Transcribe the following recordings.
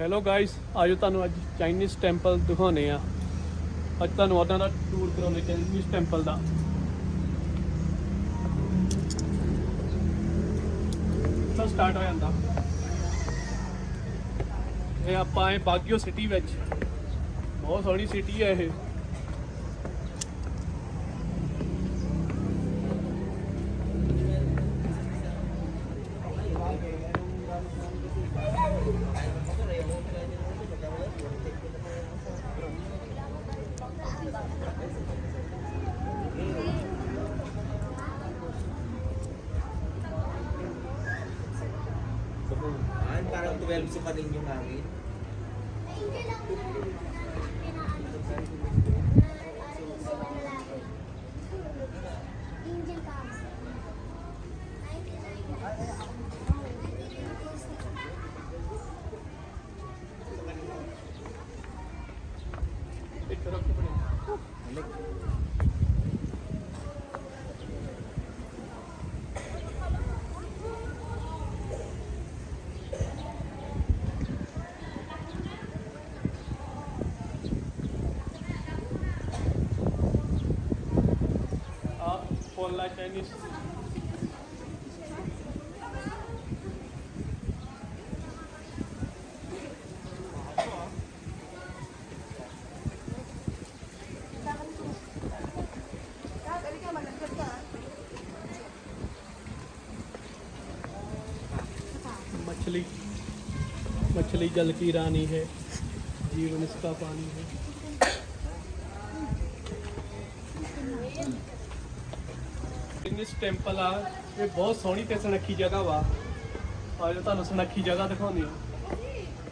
Hello guys ਆਜੋ ਤੁਹਾਨੂੰ ਅੱਜ ਚਾਈਨੀਜ਼ ਟੈਂਪਲ ਦਿਖਾਉਨੇ ਆ ਅੱਜ ਤੁਹਾਨੂੰ ਉਹਨਾਂ ਦਾ ਟੂਰ ਕਰਾਉਣੇ ਚਾਈਨੀਜ਼ ਟੈਂਪਲ ਦਾ। ਤਾਂ ਸਟਾਰਟ ਹੋ ਜਾਂਦਾ। ਇਹ ਆਪਾਂ ਆਏ ਬਾਗਿਓ ਸਿਟੀ ਵਿੱਚ। ਬਹੁਤ ਸੋਹਣੀ ਸਿਟੀ ਹੈ ਇਹ। 12 sa kaninyo namin. Hindi lang na मछली मछली जल की रानी है जीवन इसका पानी है। ਇੰਗਲਿਸ਼ ਟੈਂਪਲ ਆ, ਇਹ ਬਹੁਤ ਸੋਹਣੀ ਤੇ ਸੁਨੱਖੀ ਜਗ੍ਹਾ ਵਾ। ਆ ਜੋ, ਤੁਹਾਨੂੰ ਸੁਨੱਖੀ ਜਗ੍ਹਾ ਦਿਖਾਉਂਦੀ ਆ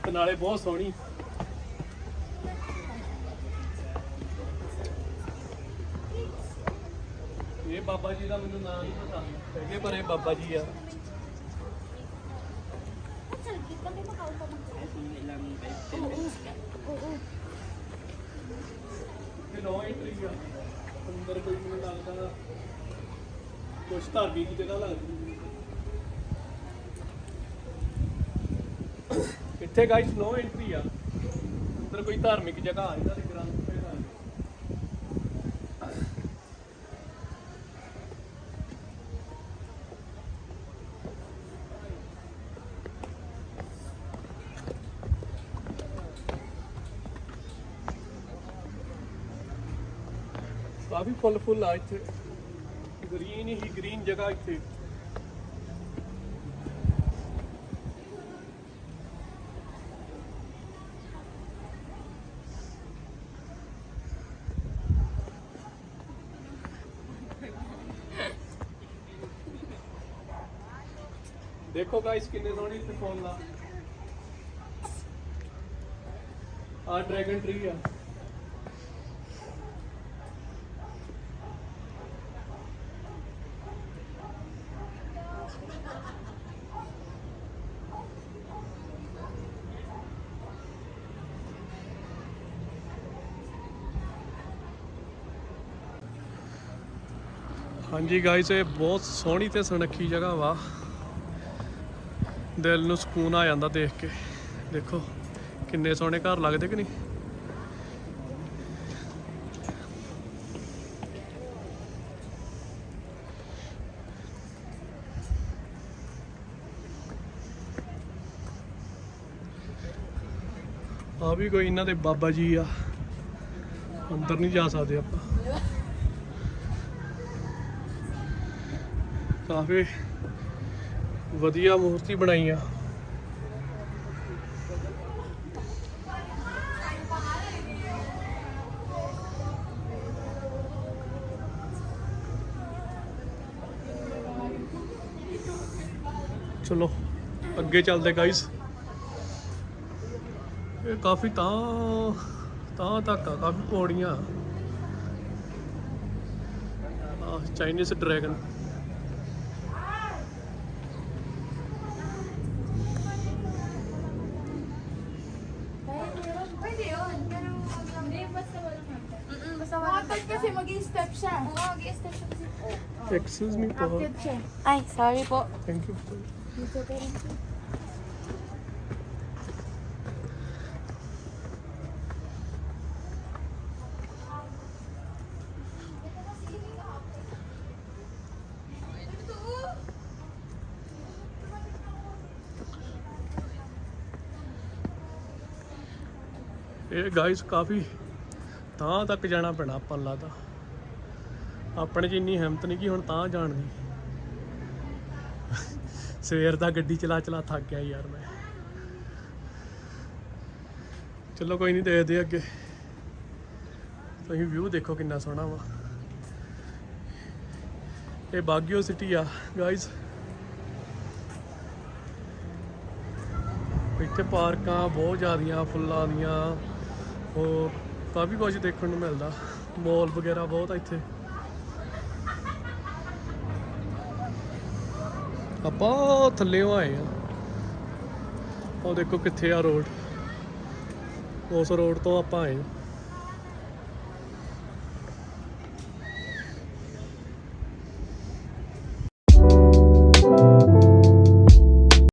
ਤੇ ਨਾਲੇ ਬਹੁਤ ਸੋਹਣੀ। ਇਹ ਬਾਬਾ ਜੀ ਦਾ ਮੈਨੂੰ ਨਾਮ ਨਹੀਂ ਪਤਾ। ਹੈਗੇ ਪਰ ਇਹ ਬਾਬਾ ਜੀ ਆ। ਇਹ ਨੋ ਐਂਟਰੀ ਆ। ਅੰਦਰ ਕੋਈ ਮੈਨੂੰ ਲੱਗਦਾ ਕੁਛ ਧਾਰਮਿਕ ਜਗ੍ਹਾ ਲੱਗਦੀ ਇੱਥੇ ਗਾਈਸ ਨੋ ਐਂਟਰੀ ਆ। ਅੰਦਰ ਕੋਈ ਧਾਰਮਿਕ ਜਗ੍ਹਾ ਆ ਇਹਦਾ ਤੇ ਗ੍ਰੰਥ ਪਏ ਆ। ਕਾਫੀ ਫੁੱਲ ਫੁੱਲ ਆ ਇੱਥੇ। ਗ੍ਰੀਨ ਹੀ ਗ੍ਰੀਨ ਜਗ੍ਹਾ ਇੱਥੇ ਦੇਖੋ ਗਾਇਸ ਕਿੰਨੇ ਸੋਹਣੇ ਇੱਥੇ ਫੁੱਲ ਆ ਆ ਡਰੈਗਨ ਟਰੀ ਆ ਹਾਂਜੀ ਗਾਇਸ ਇਹ ਬਹੁਤ ਸੋਹਣੀ ਤੇ ਸੁਨੱਖੀ ਜਗ੍ਹਾ ਵਾ। ਦਿਲ ਨੂੰ ਸਕੂਨ ਆ ਜਾਂਦਾ ਦੇਖ ਕੇ। ਦੇਖੋ, ਕਿੰਨੇ ਸੋਹਣੇ ਘਰ ਲੱਗਦੇ ਕਿ ਨਹੀਂ? ਆ ਵੀ ਕੋਈ ਇਹਨਾਂ ਦੇ ਬਾਬਾ ਜੀ ਆ। ਅੰਦਰ ਨਹੀਂ ਜਾ ਸਕਦੇ ਆਪਾਂ। ਕਾਫੀ ਵਧੀਆ ਮੂਰਤੀ ਬਣਾਈ ਆ ਚਲੋ ਅੱਗੇ ਚੱਲਦੇ ਗਾਇਸ ਇਹ ਕਾਫੀ ਤਾਂ ਤਾਂ ਤੱਕ ਆ ਕਾਫੀ ਪੌੜੀਆਂ ਆ Chinese dragon mag-step siya. Oo, mag-step siya kasi. Excuse me po. Akit siya. Ay, sorry po. Thank you po. Dito ka rin siya. ਇਹ ਗਾਇਸ ਕਾਫੀ ਤਾਂ ਤੱਕ ਜਾਣਾ ਪੈਣਾ ਆਪਾਂ ਲਾਦਾ ਆਪਣੇ 'ਚ ਇੰਨੀ ਹਿੰਮਤ ਨਹੀਂ ਕਿ ਹੁਣ ਤਾਂ ਜਾਣ ਦੀ। ਸਵੇਰ ਦਾ ਗੱਡੀ ਚਲਾ ਚਲਾ ਥੱਕ ਗਿਆ ਯਾਰ ਮੈਂ। ਚਲੋ ਕੋਈ ਨਹੀਂ ਦੇਖਦੇ ਅੱਗੇ। ਤੁਸੀਂ ਵਿਊ ਦੇਖੋ ਕਿੰਨਾ ਸੋਹਣਾ ਵਾ। ਇਹ ਬਾਗਿਓ ਸਿਟੀ ਆ ਗਾਇਸ ਇੱਥੇ ਪਾਰਕਾਂ ਬਹੁਤ ਜ਼ਿਆਦੀਆਂ, ਫੁੱਲਾਂ ਦੀਆਂ। ਹੋਰ ਕਾਫੀ ਕੁਝ ਦੇਖਣ ਨੂੰ ਮਿਲਦਾ। ਮੋਲ ਵਗੈਰਾ ਬਹੁਤ ਆ ਇੱਥੇ। ਆਪਾਂ ਥੱਲੇੋਂ ਆਏ ਆ ਉਹ ਦੇਖੋ ਕਿੱਥੇ ਆ ਰੋਡ ਉਸ ਰੋਡ ਤੋਂ ਆਪਾਂ ਆਏ ਹਾਂ।